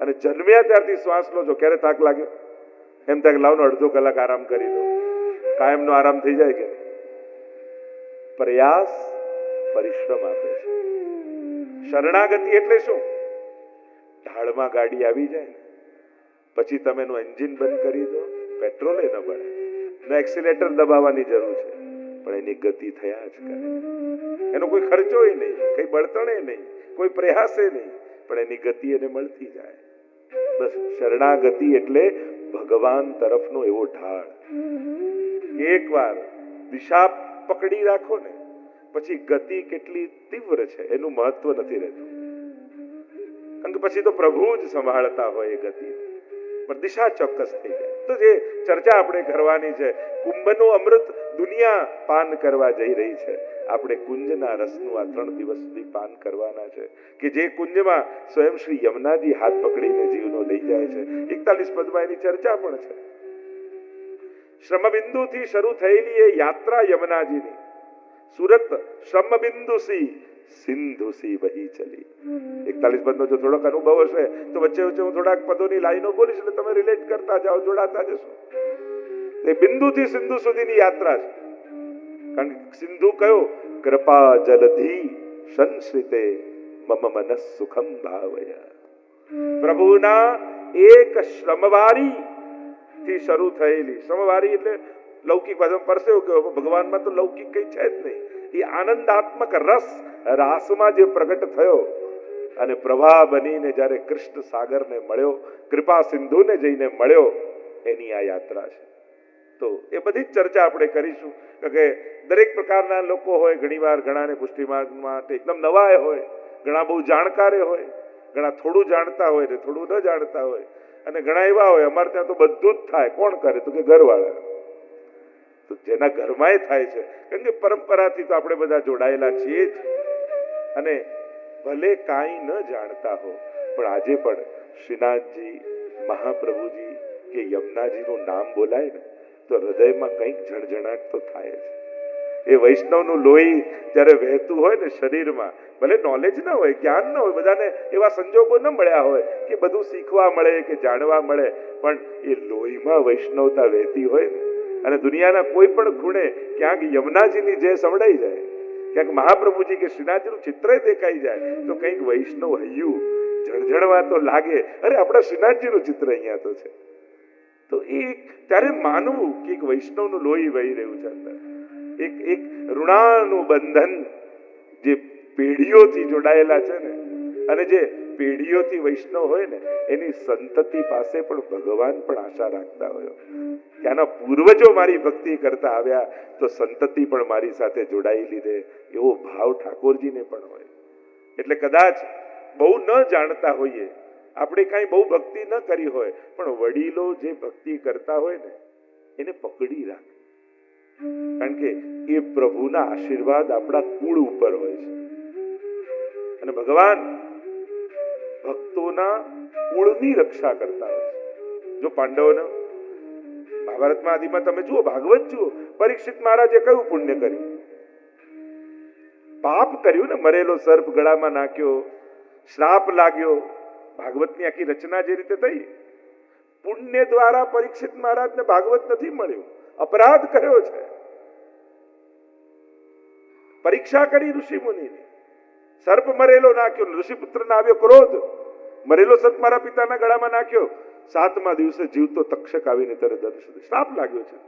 અને જન્મ્યા ત્યારથી શ્વાસ લો છો ક્યારે તાક લાગ્યો એમ થાય લાવનો અડધો કલાક આરામ કરી લો. કાયમનો આરામ થઈ જાય કે પ્રયાસ પરિશ્રમ આપે છે. શરણાગતિ એટલે શું? ઢાળમાં ગાડી આવી જાય પછી તમે એનું એન્જિન બંધ કરી દો, પેટ્રોલ ન બળે. ન એક્સિલેટર દબાવવાની જરૂર છે, પણ એની ગતિ થયા જ કરે. એનો કોઈ ખર્ચોય નહીં, કઈ બળતણે નહીં, કોઈ પ્રયાસે નહીં, પણ એની ગતિ એને મળતી જાય. બસ શરણાગતિ એટલે ભગવાન તરફનો એવો ઢાળ. એકવાર દિશા પકડી રાખો ને, પછી ગતિ કેટલી તીવ્ર છે એનું મહત્વ નથી રહેતું. કારણ કે પછી તો પ્રભુ જ સંભાળતા હોય એ ગતિ. પણ દિશા ચોક્કસ થઈ જાય. તો જે ચર્ચા આપણે કરવાની છે, કુંભનું અમૃત દુનિયા પાન કરવા જઈ રહી છે. આપણે કુંજના રસનું આ ત્રણ દિવસ સુધી પાન કરવાના છે કે જે કુંજમાં સ્વયં શ્રી યમુનાજી હાથ પકડીને જીવનો લઈ જાય છે. એકતાલીસ પદમાં એની ચર્ચા પણ છે. શ્રમબિંદુથી શરૂ થયેલી એ યાત્રા યમુનાજીની. સુરત શ્રમબિંદુ સિંધુ સી વહી ચલી. એકતાલીસ પદનો જો થોડોક અનુભવ હશે, તો વચ્ચે વચ્ચે હું થોડાક પદોની લાઈનો બોલીશ એટલે તમે રિલેટ કરતા જાઓ, જોડાતા જશો. એ બિંદુથી સિંધુ સુધીની યાત્રા છે. કારણ કે સિંધુ કયો કૃપા જલધી સંશ્રિતે, મમ મનસ સુખમ ભાવય. પ્રભુના એક શ્રમવારી થી શરૂ થયેલી, શ્રમવારી એટલે લૌકિક ભાષામાં પરસેવો ભગવાનમાં તો લૌકિક કઈ છે જ નહીં. એ આનંદાત્મક રસ રાસમાં જે પ્રગટ થયો અને પ્રભા બનીને જ્યારે કૃષ્ણ સાગરને મળ્યો, કૃપા સિંધુને જઈને મળ્યો, એની આ યાત્રા છે. તો એ બધી જ ચર્ચા આપણે કરીશું. કે દરેક પ્રકારના લોકો હોય, ઘણીવાર ઘણાને પુષ્ટિ માર્ગ માટે એકદમ નવાય હોય, ઘણા બહુ જાણકારે હોય, ઘણા થોડું જાણતા હોય ને થોડું ન જાણતા હોય. અને ઘણા એવા હોય, અમારે ત્યાં તો બધું જ થાય. કોણ કરે? તો કે ઘરવાળા. તો જેના ઘરમાં થાય છે. કારણ કે પરંપરાથી તો આપણે બધા જોડાયેલા છીએ જ. અને ભલે કાંઈ ન જાણતા હો, પણ આજે પણ શ્રીનાથજી, મહાપ્રભુજી કે યમુનાજીનું નામ બોલાય ને તો હૃદયમાં કંઈક જળજણાટ તો થાય છે એ વૈષ્ણવનું લોહી જ્યારે વહેતું હોય ને શરીરમાં, ભલે નોલેજ ન હોય, જ્ઞાન ન હોય, બધાને એવા સંજોગો ન મળ્યા હોય કે બધું શીખવા મળે કે જાણવા મળે, પણ એ લોહીમાં વૈષ્ણવતા વહેતી હોય ને, અને દુનિયાના કોઈ પણ ખૂણે ક્યાંક યમુનાજીની જે સંભળાઈ જાય, ક્યાંક મહાપ્રભુજી કે શ્રીનાથજીનું ચિત્ર દેખાઈ જાય, તો કંઈક વૈષ્ણવ હૈયું, જળજણવા તો લાગે. અરે આપણા શ્રીનાથજીનું ચિત્ર અહીંયા તો છે. તો એ ત્યારે માનવું કે એક વૈષ્ણવનું લોહી વહી રહ્યું છે અંદર. એક એક ઋણાનું બંધન જે પેઢીઓથી જોડાયેલા છે ને, અને જે પેઢીઓથી વૈષ્ણવ હોય ને, એની સંતતિ પાસે પણ ભગવાન પણ આશા રાખતા હોય. ત્યાંના પૂર્વજો મારી ભક્તિ કરતા આવ્યા તો સંતતિ પણ મારી સાથે જોડાયેલી લીધે, એવો ભાવ ઠાકોરજીને પણ હોય. એટલે કદાચ બહુ ન જાણતા હોઈએ આપણે કાંઈ બહુ ભક્તિ ન કરી હોય, પણ વડીલો જે ભક્તિ કરતા હોય ને, એને પકડી રાખે. કારણ કે એ પ્રભુના આશીર્વાદ આપણા કુળ ઉપર હોય છે. અને ભગવાન ભક્તોના કુળની રક્ષા કરતા હોય છે. જો પાંડવોને, મહાભારતમાં આદિમાં તમે જુઓ, ભાગવત જુઓ, પરીક્ષિત મહારાજે કયું પુણ્ય કર્યું? પાપ કર્યું ને, મરેલો સર્પ ગળામાં નાખ્યો, શ્રાપ લાગ્યો ભાગવતની આખી રચના જે રીતે થઈ, પુણ્ય દ્વારા પરીક્ષિત મહારાજને ભાગવત નથી મળ્યું, અપરાધ કર્યો છે. પરીક્ષા કરી ઋષિ મુનિની, સર્પ મરેલો નાખ્યો, ઋષિપુત્રને આવ્યો ક્રોધ, મરેલો સર્પ મારા પિતાના ગળામાં નાખ્યો, સાતમા દિવસે જીવતો તક્ષક આવીને તરત દર્શન શ્રાપ લાગ્યો છે.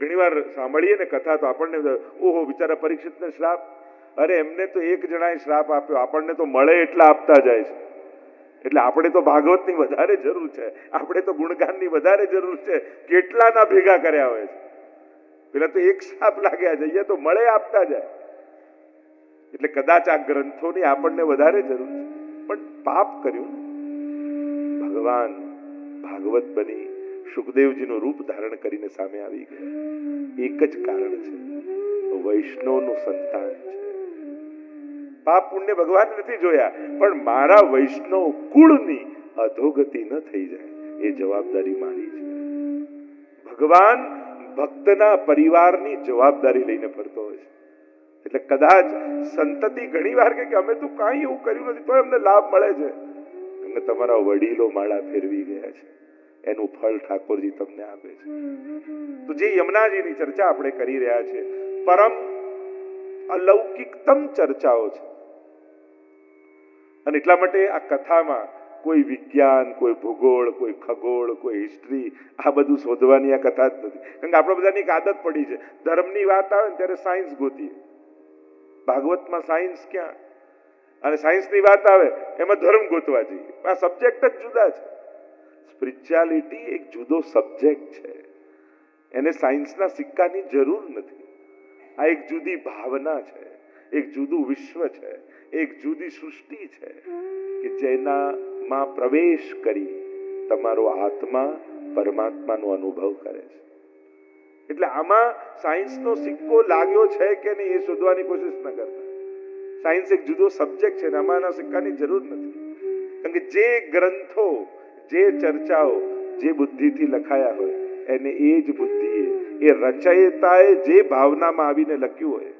ઘણીવાર સાંભળીએ ને કથા તો આપણને ઓહો, બિચારા પરીક્ષિતને શ્રાપ અરે, એમને તો એક જણાએ શ્રાપ આપ્યો. આપણને તો મળે એટલા આપતા જાય છે. એટલે આપણે તો ભાગવતની વધારે જરૂર છે. આપણે તો ગુણગાનની વધારે જરૂર છે. કેટલાના ભેગા કર્યા હોય છે? પેલા તો એક શ્રાપ લાગ્યા જઈએ તો મળે, આપતા જાય. એટલે કદાચ આ ગ્રંથોની આપણને વધારે જરૂર છે. પણ પાપ કર્યું ભગવાન ભાગવત બની સુખદેવજીનું રૂપ ધારણ કરીને સામે આવી ગયા. એક જ કારણ છે. વૈષ્ણવનું સંતાન છે. પાપ પુણ્ય ભગવાન નથી જોયા, પણ મારા વૈષ્ણવ કુળની અધોગતિ ન થઈ જાય. એ જવાબદારી મારી છે. ભગવાન ભક્તના પરિવારની જવાબદારી લઈને ફરતો હોય છે. એટલે કદાચ સંતતિ ઘણી વાર કે, અમે તો કાંઈ એવું કર્યું નથી તો એમને લાભ મળે છે. અને તમારા વડીલો માળા ફેરવી ગયા છે. એનું ફળ ઠાકોરજી તમને આપે છે. તો જે યમુનાજીની ચર્ચા આપણે કરી રહ્યા છે, પરમ અલૌકિકતમ ચર્ચાઓ છે. અને એટલા માટે આ કથામાં કોઈ વિજ્ઞાન, કોઈ ભૂગોળ, કોઈ ખગોળ, કોઈ હિસ્ટ્રી આ બધું શોધવાની આ કથા જ નથી. કારણ કે આપણે બધાની એક આદત પડી છે. ધર્મની વાત આવે ને ત્યારે સાયન્સ ગોતીએ. ભાગવતમાં સાયન્સ ક્યાં? અને સાયન્સની વાત આવે, એમાં ધર્મ ગોતવા જઈએ. આ સબ્જેક્ટ જ જુદા છે. સ્પિરિચ્યુઆલિટી એક જુદો સબ્જેક્ટ છે. એને સાયન્સના સિક્કાની જરૂર નથી. આ એક જુદી ભાવના છે. એક જુદું વિશ્વ છે, એક જુદી સૃષ્ટિ છે કે જેનામાં પ્રવેશ કરી તમારો આત્મા પરમાત્માનો અનુભવ કરે છે. એટલે આમાં સાયન્સનો સિક્કો લાગ્યો છે કે નહીં એ શોધવાની કોશિશ ન કરતા. સાયન્સ એક જુદો સબ્જેક્ટ છે આમાં સિક્કાની જરૂર નથી. કારણ કે જે ગ્રંથો, જે ચર્ચાઓ, જે બુદ્ધિથી લખાયા હોય, એને એ જ બુદ્ધિએ, એ રચયિતાએ જે ભાવનામાં આવીને લખ્યું હોય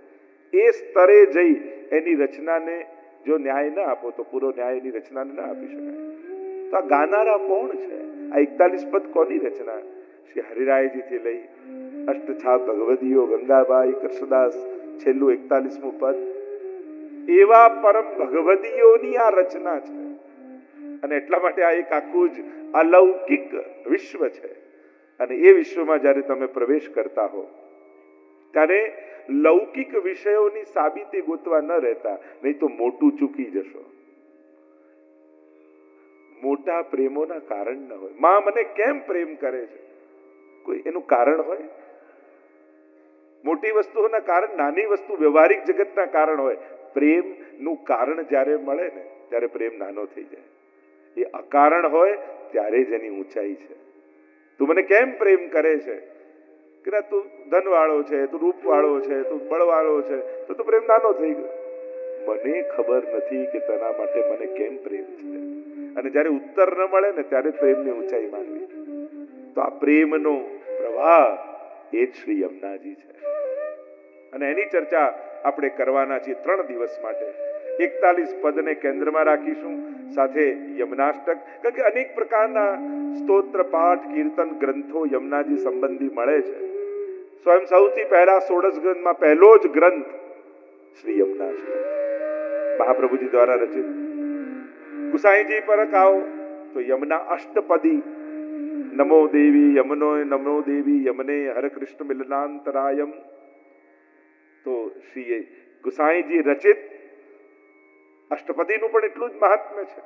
એ સ્તરે જઈ એની રચનાને જો ન્યાય ના આપો, તો પૂરો ન્યાય એની રચનાને ના આપી શકાય. તો આ ગાનારા કોણ છે? આ એકતાલીસ પદ કોની રચના? શ્રી હરિરાયજીથી લઈ અષ્ટછાપ ભગવદીઓ, ગંગાબાઈ, કૃષ્ણદાસ, છેલ્લું એકતાલીસમું પદ. એવા પરમ ભગવદીઓની આ રચના છે. અને એટલા માટે આ એક આખું જ અલૌકિક વિશ્વ છે. અને એ વિશ્વમાં જ્યારે તમે પ્રવેશ કરતા હો, ત્યારે લૌકિક વિષયોની સાબિતી ગોતવા ન રહેતા, નહીં તો મોટું ચૂકી જશો. મોટા પ્રેમોના કારણ ન હોય. માં મને કેમ પ્રેમ કરે છે? કોઈ એનું કારણ હોય? મોટી વસ્તુઓના કારણ, નાની વસ્તુ, વ્યવહારિક જગતના કારણ હોય. પ્રેમનું કારણ જ્યારે મળે ને, ત્યારે પ્રેમ નાનો થઈ જાય. એ અકારણ હોય, ત્યારે જ એની ઊંચાઈ છે. તું મને કેમ પ્રેમ કરે છે? કે તું ધનવાળો છે, તું રૂપવાળો છે, તું બળવાળો છે. તો તું પ્રેમ નાનો થઈ ગયો. મને ખબર નથી કે તેના માટે મને કેમ પ્રેમ છે. અને જ્યારે ઉત્તર ન મળે ને ત્યારે પ્રેમની ઊંચાઈ માનવી. તો આ પ્રેમનો પ્રવાહ એ જ શ્રી યમુનાજી છે. અને એની ચર્ચા આપણે કરવાના છીએ ત્રણ દિવસ માટે. એકતાલીસ પદને કેન્દ્રમાં રાખીશું, સાથે યમનાષ્ટક. કારણ કે અનેક પ્રકારના સ્તોત્ર, પાઠ, કીર્તન ગ્રંથો યમુનાજી સંબંધી મળે છે. સ્વયં સૌથી પહેલા સોળસ ગ્રંથમાં પહેલો જ ગ્રંથ શ્રી યમુનાષ્ટક મહાપ્રભુજી દ્વારા રચિત. ગુસાઈજી પર આવો, તો યમુના અષ્ટપદી. નમો દેવી યમનો નમો દેવી યમને હરે કૃષ્ણ મિલનાંતરાયમ. તો શ્રી ગુસાઈજી રચિત. અષ્ટપદીનું પણ એટલું જ મહાત્મ્ય છે.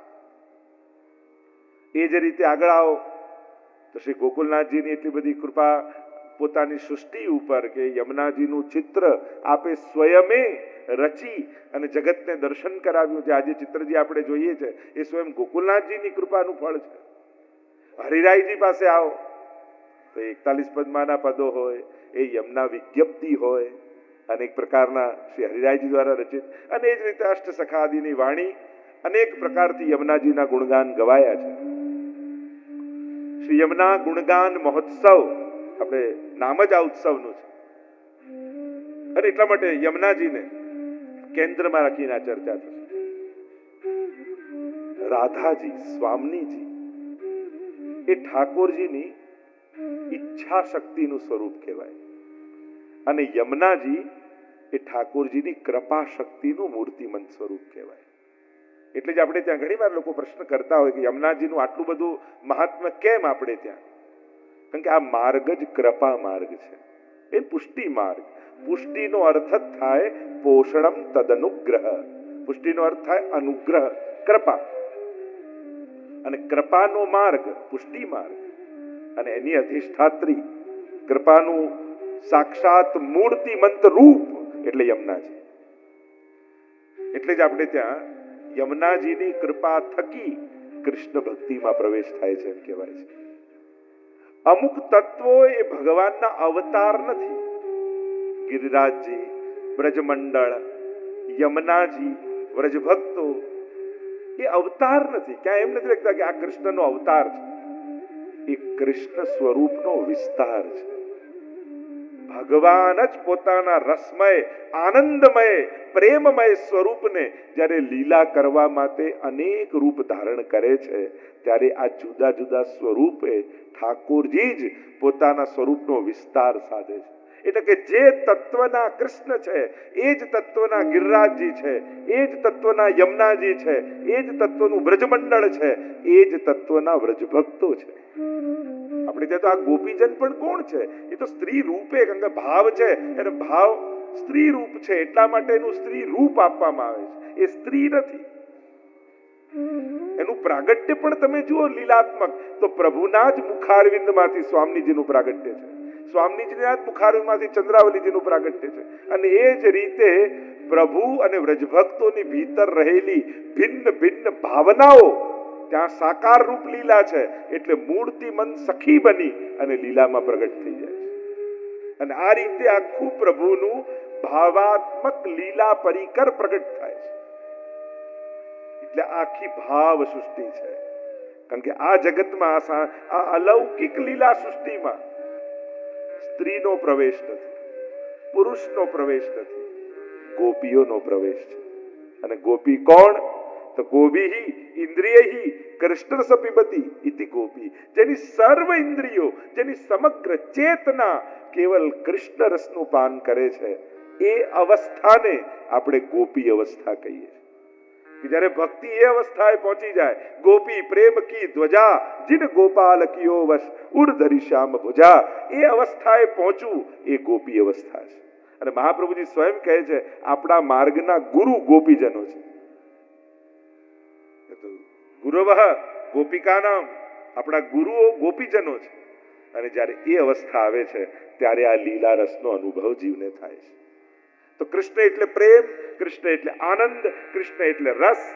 એ જ રીતે આગળ આવો. તો શ્રી ગોકુલનાથજીની એટલી બધી કૃપા પોતાની સૃષ્ટિ ઉપર કે યમુનાજીનું ચિત્ર આપે સ્વયમે રચી અને જગતને દર્શન કરાવ્યું છે. આજે ચિત્ર જે આપણે જોઈએ છે, એ સ્વયં ગોકુલનાથજીની કૃપાનું ફળ છે. હરિરાયજી પાસે આવો. તો એકતાલીસ પદમાના પદો હોય, એ યમના વિજ્ઞપ્તિ હોય, અનેક પ્રકારના શ્રી હરિરાયજી દ્વારા રચિત. અને એ જ રીતે અષ્ટ સખાદીની વાણી અનેક પ્રકારથી યમુનાજીના ગુણગાન ગવાયા છે. શ્રી યમુના ગુણગાન મહોત્સવ આપણે નામ જ આ ઉત્સવનું છે. અને એટલા માટે યમુનાજીને કેન્દ્રમાં રાખીને આ ચર્ચા થશે. રાધાજી, સ્વામીજી, એ ઠાકોરજીની ઈચ્છા શક્તિનું સ્વરૂપ કહેવાય. અને યમુનાજી એ ઠાકોરજીની કૃપા શક્તિનું મૂર્તિમંત સ્વરૂપ કહેવાય. એટલે જ આપણે ત્યાં ઘણી વાર લોકો પ્રશ્ન કરતા હોય કે યમુનાજીનું આટલું બધું મહાત્મ્ય કેમ આપણે ત્યાં? કારણ કે આ માર્ગ જ કૃપા માર્ગ છે. એ પુષ્ટિ માર્ગ. પુષ્ટિનો અર્થ જ થાય પોષણમ તદનુગ્રહ. પુષ્ટિનો અર્થ થાય અનુગ્રહ, કૃપા. અને કૃપાનો માર્ગ, પુષ્ટિ માર્ગ. અને એની અધિષ્ઠાત્રી, કૃપાનું સાક્ષાત મૂર્તિમંત રૂપ એટલે યમુનાજી. એટલે જ આપણે ત્યાં યમુનાજીની કૃપા થકી કૃષ્ણ ભક્તિમાં પ્રવેશ થાય છે એમ કહેવાય છે. અમુક તત્વો એ ભગવાનના અવતાર નથી. ગિરિરાજજી, બ્રજમંડળ, યમુનાજી, વ્રજભક્તો, એ અવતાર નથી. ક્યાં એમ નથી લખતા કે આ કૃષ્ણનો અવતાર છે. એ કૃષ્ણ સ્વરૂપનો વિસ્તાર છે. ભગવાન જ પોતાના રસમય, આનંદમય, પ્રેમમય સ્વરૂપને જ્યારે લીલા કરવા માટે અનેક રૂપ ધારણ કરે છે, ત્યારે આ જુદા જુદા સ્વરૂપે ઠાકોરજી જ પોતાના સ્વરૂપનો વિસ્તાર સાધે છે. એટલે કે જે તત્વના કૃષ્ણ છે, એ જ તત્વના ગિરરાજજી છે, એ જ તત્વના યમુનાજી છે, એ જ તત્વનું બ્રજમંડળ છે, એ જ તત્વના વ્રજભક્તો છે. આપણે ત્યાં તો આ ગોપીજન પણ કોણ છે? એ તો સ્ત્રી રૂપે, કારણ કે ભાવ છે, એને ભાવ સ્ત્રી રૂપ છે, એટલા માટે એનું સ્ત્રી રૂપ આપવામાં આવે છે. એ સ્ત્રી નથી. એનું પ્રાગટ્ય પણ તમે જુઓ લીલાત્મક. તો પ્રભુના જ મુખારવિંદમાંથી સ્વામીજીનું પ્રાગટ્ય છે. સ્વામીજીના જ મુખારવિંદમાંથી ચંદ્રાવલીજીનું પ્રાગટ્ય છે. અને એ જ રીતે પ્રભુ અને વ્રજભક્તોની ભીતર રહેલી ભિન્ન ભિન્ન ભાવનાઓ ત્યાં સાકાર રૂપ લીલા છે એટલે મૂર્તિમંત સખી બની અને લીલામાં પ્રગટ થઈ જાય છે. અને આ રીતે આખું પ્રભુનું ભાવાત્મક લીલા પરિકર પ્રગટ થાય છે. એટલે આખી ભાવ સૃષ્ટિ છે. કારણ કે આ જગતમાં આ અલૌકિક લીલા સૃષ્ટિમાં સ્ત્રીનો પ્રવેશ નથી, પુરુષનો પ્રવેશ નથી, ગોપીઓનો પ્રવેશ છે. અને ગોપી કોણ? ગોપી ઇન્દ્રિય કૃષ્ણ સપીબતી ઇતિ ગોપી જેની સર્વ ઇન્દ્રિયો જેની સમગ્ર ચેતના કેવલ કૃષ્ણ રસનું પાન કરે છે એ અવસ્થાને આપણે ગોપી અવસ્થા કહીએ છીએ જ્યારે ભક્તિ એ અવસ્થાએ પહોંચી જાય ગોપી પ્રેમ કી ધ્વજા જીન ગોપાલ કિયો વશ ઉર્ધરી શ્યામ ભુજા એ અવસ્થાએ પહોંચવું એ ગોપી અવસ્થા છે અને મહાપ્રભુજી સ્વયં કહે છે આપણા માર્ગના ગુરુ ગોપીજનો છે ગુરવ ગોપિકાનામ. આપણા ગુરુઓ ગોપીજનો છે. અને જ્યારે એ અવસ્થા આવે છે, ત્યારે આ લીલા રસનો અનુભવ જીવને થાય છે. તો કૃષ્ણ એટલે પ્રેમ, કૃષ્ણ એટલે આનંદ, કૃષ્ણ એટલે રસ,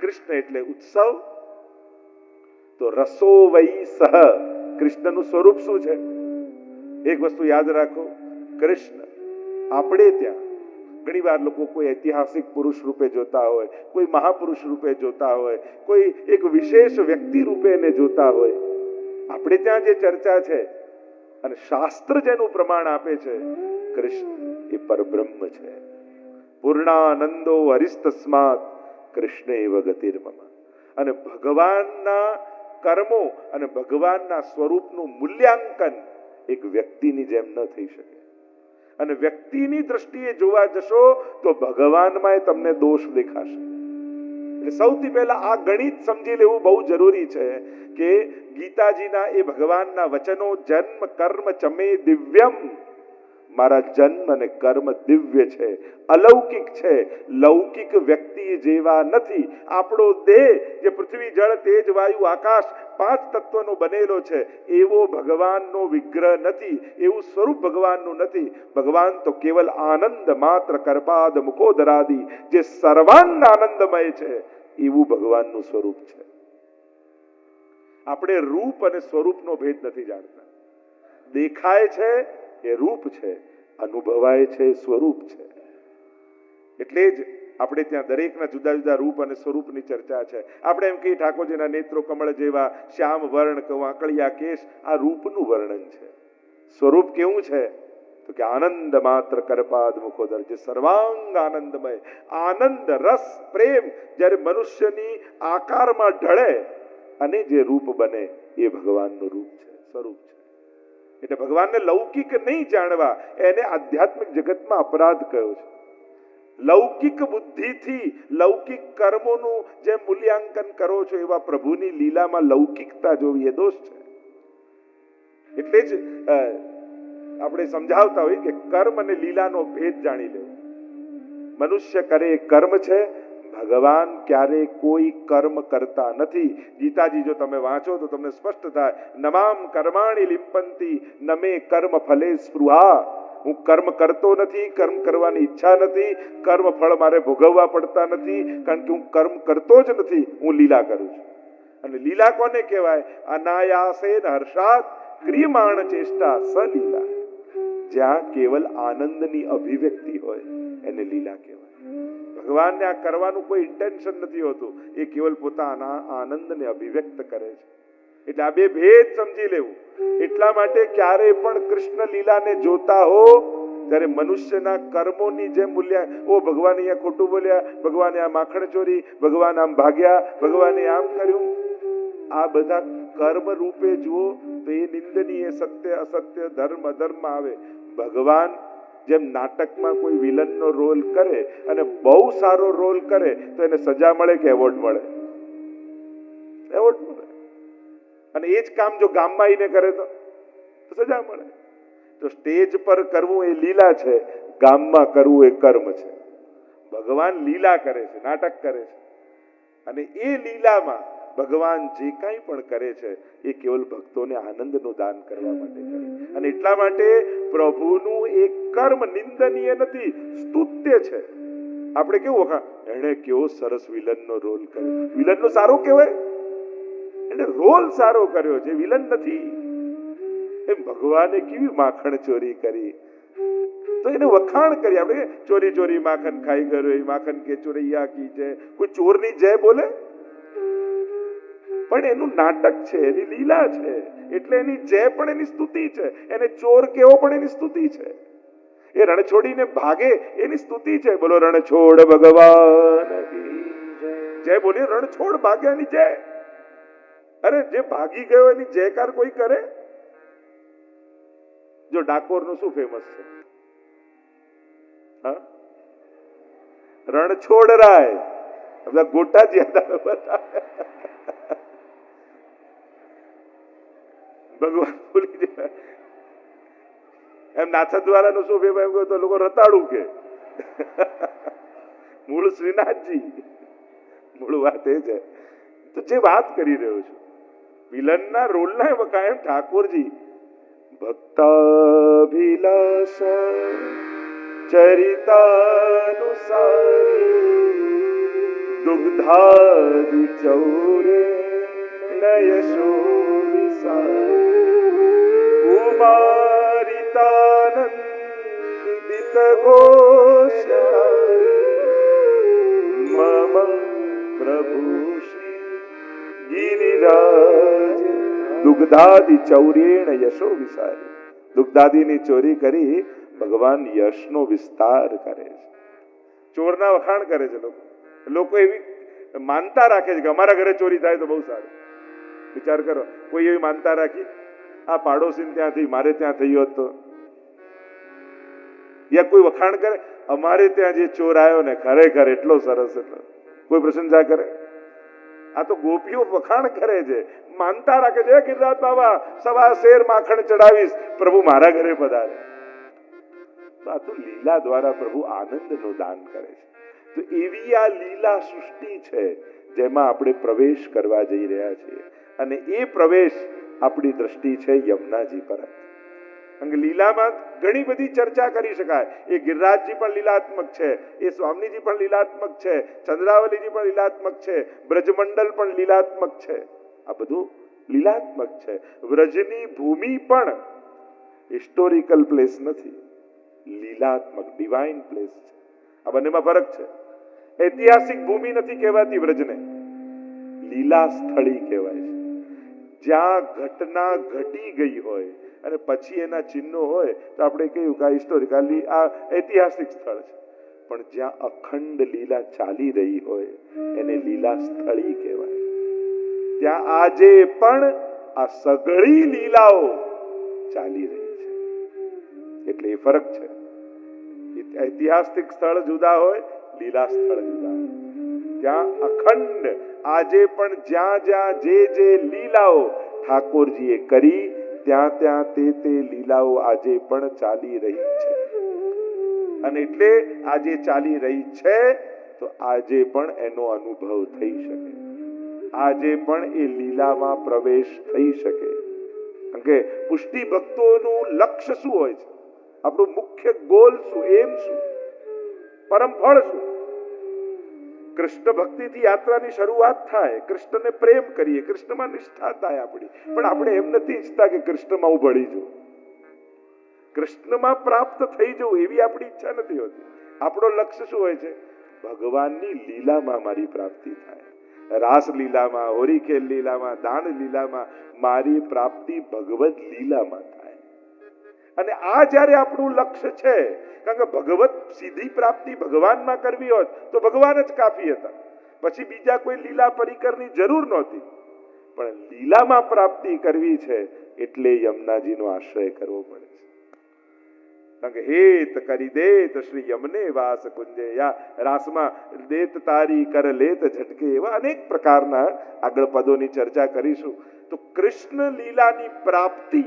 કૃષ્ણ એટલે ઉત્સવ. તો રસો વૈ સહ. કૃષ્ણનું સ્વરૂપ શું છે? એક વસ્તુ યાદ રાખો. કૃષ્ણ, આપણે ત્યાં ઘણી વાર લોકો કોઈ ઐતિહાસિક પુરુષ રૂપે જોતા હોય, કોઈ મહાપુરુષ રૂપે જોતા હોય, કોઈ એક વિશેષ વ્યક્તિ રૂપે એને જોતા હોય. આપણે ત્યાં જે ચર્ચા છે અને શાસ્ત્ર જેનું પ્રમાણ આપે છે, કૃષ્ણ એ પરબ્રહ્મ છે. પૂર્ણાનંદો હરિસ્તસ્માત કૃષ્ણ એવ ગતિર્મમ. અને ભગવાનના કર્મો અને ભગવાનના સ્વરૂપનું મૂલ્યાંકન એક વ્યક્તિની જેમ ન થઈ શકે. અને વ્યક્તિની દ્રષ્ટિએ જોવા જશો તો ભગવાનમાં તમને દોષ દેખાશે. એટલે સૌથી પહેલા આ ગણિત સમજી લેવું બહુ જરૂરી છે કે ગીતાજીના એ ભગવાનના વચનો જન્મ, કર્મ, ચમે, દિવ્યમ મારા જન્મ અને કર્મ દિવ્ય છે, અલૌકિક છે. લૌકિક વ્યક્તિ જેવા નથી. આપણો દેહ જે પૃથ્વી, જળ, તેજ, વાયુ, આકાશ પાંચ તત્વનો બનેલો છે, એવો ભગવાનનો વિગ્રહ નથી, એવું સ્વરૂપ ભગવાનનું નથી. ભગવાન તો કેવલ આનંદ માત્ર કરપાદ મુખોદરાદી, જે સર્વાંગ આનંદમય છે, એવું ભગવાનનું સ્વરૂપ છે. આપણે રૂપ અને સ્વરૂપનો ભેદ નથી જાણતા. દેખાય છે એ રૂપ છે, અનુભવાય છે સ્વરૂપ છે. એટલે જ આપણે ત્યાં દરેકના જુદા જુદા રૂપ અને સ્વરૂપની ચર્ચા છે. આપણે એમ કહીએ, ઠાકોરજીના નેત્રો કમળ જેવા શ્યામ, વર્ણ વાંકળિયા કેશ, આ રૂપનું વર્ણન છે. સ્વરૂપ કેવું છે? તો કે આનંદ માત્ર કરપાદ મુખોદર, જે સર્વાંગ આનંદમય, આનંદ રસ, પ્રેમ, જ્યારે મનુષ્યની આકારમાં ઢળે અને જે રૂપ બને એ ભગવાનનું રૂપ છે, સ્વરૂપ એટલે ભગવાનને લૌકિક નહીં જાણવા, એને આધ્યાત્મિક જગતમાં અપરાધ કયો છે. લૌકિક બુદ્ધિથી લૌકિક કર્મોનું જે મૂલ્યાંકન કરો છો એવા પ્રભુની લીલામાં લૌકિકતા જોવી એ દોષ છે. એટલે જ આપણે સમજાવતા હોય કે કર્મ અને લીલાનો ભેદ જાણી લેવો. મનુષ્ય કરે એ કર્મ છે ભગવાન ક્યારે કોઈ કર્મ કરતા નથી. ગીતાજી, જો તમે વાંચો તો તમને સ્પષ્ટ થાય, નમામ કર્માણી લિંપંતી નમે કર્મ ફલે સ્પૃહા. હું કર્મ કરતો નથી, કર્મ કરવાની ઈચ્છા નથી, કર્મ ફળ મારે ભોગવવા પડતા નથી, કારણ કે હું કર્મ કરતો જ નથી, હું લીલા કરું છું. અને લીલા કોને કહેવાય? અનાયાસે હર્ષાત, ક્રિયમાણ ચેષ્ટા સલીલા જ્યાં કેવલ આનંદની અભિવ્યક્તિ હોય, એને લીલા કહેવાય. ભગવાનને આ કરવાનું કોઈ ઇન્ટેન્શન નથી હોતું. એ કેવલ પોતાના આનંદને અભિવ્યક્ત કરે છે. એટલે આ બે ભેદ સમજી લેવું. એટલા માટે ક્યારે પણ કૃષ્ણ લીલાને જોતા હો, ત્યારે મનુષ્યના કર્મોની જેમ મૂલ્યા ઓ ભગવાન, અહીંયા ખોટું બોલ્યા, ભગવાને આ માખણ ચોરી, ભગવાન આમ ભાગ્યા, ભગવાને આમ કર્યું. આ બધા કર્મ રૂપે જુઓ, તો એ નિંદનીય સત્ય, અસત્ય, ધર્મ, અધર્મ આવે. ભગવાન જેમ નાટકમાં કોઈ વિલનનો રોલ કરે અને બહુ સારો રોલ કરે, તો એને સજા મળે કે એવોર્ડ મળે? એવોર્ડ મળે. અને એ જ કામ જો ગામમાં આવીને કરે તો? સજા મળે. તો સ્ટેજ પર કરવું એ લીલા છે, ગામમાં કરવું એ કર્મ છે. ભગવાન લીલા કરે છે, નાટક કરે છે. અને એ લીલામાં ભગવાન જે કાંઈ પણ કરે છે, એ કેવલ ભક્તોને આનંદનું દાન કરવા માટે કરે. અને એટલા માટે પ્રભુનું એ કર્મ નિંદનીય નથી, સ્તુત્ય છે. આપણે કેવું વખા, એણે કેવો સરસ વિલનનો રોલ કર્યો. વિલનનો સારો કહેવાય? એને રોલ સારો કર્યો છે વિલન નથી. એમ ભગવાને કેવી માખણ ચોરી કરી? તો એને વખાણ કરી. આપણે ચોરી ચોરી માખણ ખાઈ ગયો, એ માખણ કે ચોરૈયા કી છે કોઈ ચોરની જય બોલે? પણ એનું નાટક છે, એની લીલા છે, એટલે એની જય પણ એની સ્તુતિ છે, એને ચોર કેવો પણ એની સ્તુતિ છે. એ રણછોડીને ભાગે, એની સ્તુતિ છે, બોલો રણછોડ ભગવાન જય. જય બોલી રણછોડ ભાગ્યાની જય. અરે, જે ભાગી ગયો એની જયકાર કોઈ કરે? જો ડાકોરનું શું ફેમસ છે? રણછોડ રાય. બધા ગોટા જ્યાં બધા. ભગવાન ભૂલી જાય એમ નાથા દ્વારા નું શું એમ કહ્યું તો લોકો રતાડું કે. મૂળ શ્રીનાથજી. મૂળ વાત એ છે. તો જે વાત કરી રહ્યો છું, વિલનના રોલના કાયમ ઠાકોરજી, ભક્તાભિલાષ, ચરિતાનુસારી, દુગ્ધાદિ ચૌરે, નયશો ઘોષ મમ પ્રભુ શ્રી ગિરિરાજ દુગ્ધાદિ ચૌરેણ યશો વિસારી દુગ્ધાદીની ચોરી કરી ભગવાન યશનો વિસ્તાર કરે છે ચોરના વખાણ કરે છે લોકો લોકો એવી માનતા રાખે છે કે અમારા ઘરે ચોરી થાય તો બહુ સારું। વિચાર કરો. કોઈ એવી માનતા રાખી? આ પાડોશી ત્યાંથી, મારે ત્યાં થયો હતો યા કોઈ વખાણ કરે? અમારે ત્યાં જે ચોર આવ્યો ને, ખરેખર એટલો સરસ એટલો. કોઈ પ્રશંસા કરે? આ તો ગોપીઓ વખાણ કરે છે. માનતા રાખે છે, "હે ગિરિરાજ બાબા સવા શેર માખણ ચડાવીશ. પ્રભુ મારા ઘરે પધારે. તો આ તો લીલા દ્વારા પ્રભુ આનંદનું દાન કરે છે. તો એવી આ લીલા સૃષ્ટિ છે, જેમાં આપણે પ્રવેશ કરવા જઈ રહ્યા છીએ. અને એ પ્રવેશ આપણી દ્રષ્ટિ છે યમુનાજી પર. લીલામાં ઘણી બધી ચર્ચા કરી શકાય. એ ગિરિરાજજી પણ લીલાત્મક છે, એ સ્વામીજી પણ લીલાત્મક છે, ચંદ્રાવલીજી પણ લીલાત્મક છે, બ્રજમંડલ પણ લીલાત્મક છે. આ બધું લીલાત્મક છે. વ્રજની ભૂમિ પણ હિસ્ટોરિકલ પ્લેસ નથી. લીલાત્મક ડિવાઇન પ્લેસ છે. આ બંનેમાં ફરક છે. ઐતિહાસિક ભૂમિ નથી કહેવાતી વ્રજને. લીલા સ્થળી કહેવાય છે. જ્યાં ઘટના ઘટી ગઈ હોય અને પછી એના ચિહ્નો હોય, તો આપણે કહ્યું કે આ હિસ્ટોરિકલી આ ઐતિહાસિક સ્થળ છે. પણ જ્યાં અખંડ લીલા ચાલી રહી હોય, એને લીલા સ્થળી કહેવાય. ત્યાં આજે પણ આ સઘળી લીલાઓ ચાલી રહી છે. એટલે એ ફરક છે. ઐતિહાસિક સ્થળ જુદા હોય, લીલા સ્થળ જુદા ત્યાં અખંડ આજે પણ જ્યાં જ્યાં જે જે લીલાઓ ઠાકોરજીએ કરી, ત્યાં ત્યાં તે તે લીલાઓ આજે પણ ચાલી રહી છે. અને એટલે આજે ચાલી રહી છે, તો આજે પણ એનો અનુભવ થઈ શકે. આજે પણ એ લીલામાં પ્રવેશ થઈ શકે. કારણ કે પુષ્ટિ ભક્તોનું લક્ષ્ય શું હોય છે? આપણું મુખ્ય ગોલ શું એમ શું? પરમ ફળ શું? કૃષ્ણ ભક્તિથી યાત્રાની શરૂઆત થાય. કૃષ્ણને પ્રેમ કરીએ. કૃષ્ણમાં નિષ્ઠા થાય આપણી. પણ આપણે એમ નથી ઈચ્છતા કે કૃષ્ણમાં હું ભળી જઉં. કૃષ્ણમાં પ્રાપ્ત થઈ જવું એવી આપણી ઈચ્છા નથી હોતી. આપણો લક્ષ્ય શું હોય છે? ભગવાનની લીલામાં મારી પ્રાપ્તિ થાય. રાસલીલામાં હોરીખેલ લીલામાં, દાન લીલામાં મારી પ્રાપ્તિ ભગવત લીલામાં થાય. અને આ જ્યારે આપણું લક્ષ્ય છે, કારણ કે ભગવત સીધી પ્રાપ્તિ ભગવાનમાં કરવી હોત, તો ભગવાન જ કાફી હતા. પછી બીજા કોઈ લીલા પરિકરની જરૂર નહોતી. પણ લીલામાં પ્રાપ્તિ કરવી છે, એટલે યમુનાજીનો આશ્રય કરવો પડે હેત કરી દેત શ્રી યમને વાસ કુંજે યા રાસમાં દેત તારી કર લેત ઝટકે એવા અનેક પ્રકારના આગળ પદોની ચર્ચા કરીશું. તો કૃષ્ણ લીલાની પ્રાપ્તિ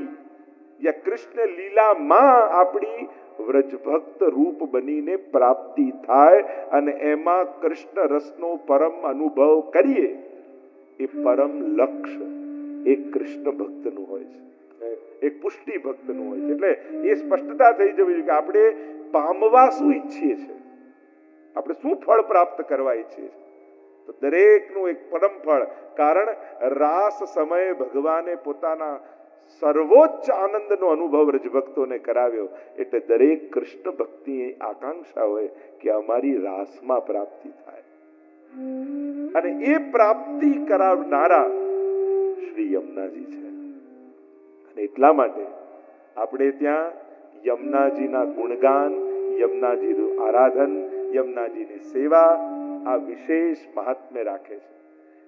યા કૃષ્ણ લીલામાં આપણી વ્રજભક્ત રૂપ બનીને પ્રાપ્તિ થાય અને એમાં કૃષ્ણ રસનો પરમ અનુભવ કરીએ એ પરમ લક્ષ્ય એ કૃષ્ણ ભક્તનું હોય છે. એક પુષ્ટિ ભક્તનું હોય છે. એટલે એ સ્પષ્ટતા થઈ જવી જોઈએ કે આપણે પામવા શું ઈચ્છીએ છીએ? આપણે શું ફળ પ્રાપ્ત કરવા ઈચ્છીએ છીએ? તો દરેકનું એક પરમ ફળ. કારણ રાસ સમયે ભગવાને પોતાના સર્વોચ્ચ આનંદનો અનુભવ રજભક્તોને કરાવ્યો. એટલે દરેક કૃષ્ણ ભક્તિની આકાંક્ષા હોય કે અમારી રાસમાં પ્રાપ્તિ થાય. અને એ પ્રાપ્તિ કરાવનારા શ્રી યમુનાજી છે. અને એટલા માટે આપણે ત્યાં યમુનાજીના ગુણગાન યમુનાજીનું આરાધન, યમુનાજીની સેવા આ વિશેષ મહાત્મ્ય રાખે છે.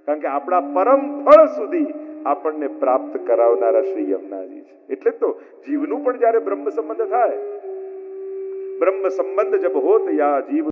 કારણ કે આપણા પરમ ફળ સુધી આપણને પ્રાપ્ત કરાવનારા શ્રી યમુનાજી છે. એટલે તો જીવનું પણ જ્યારે બ્રહ્મ સંબંધ થાય. બ્રહ્મ સંબંધ જબ હોત યા જીવ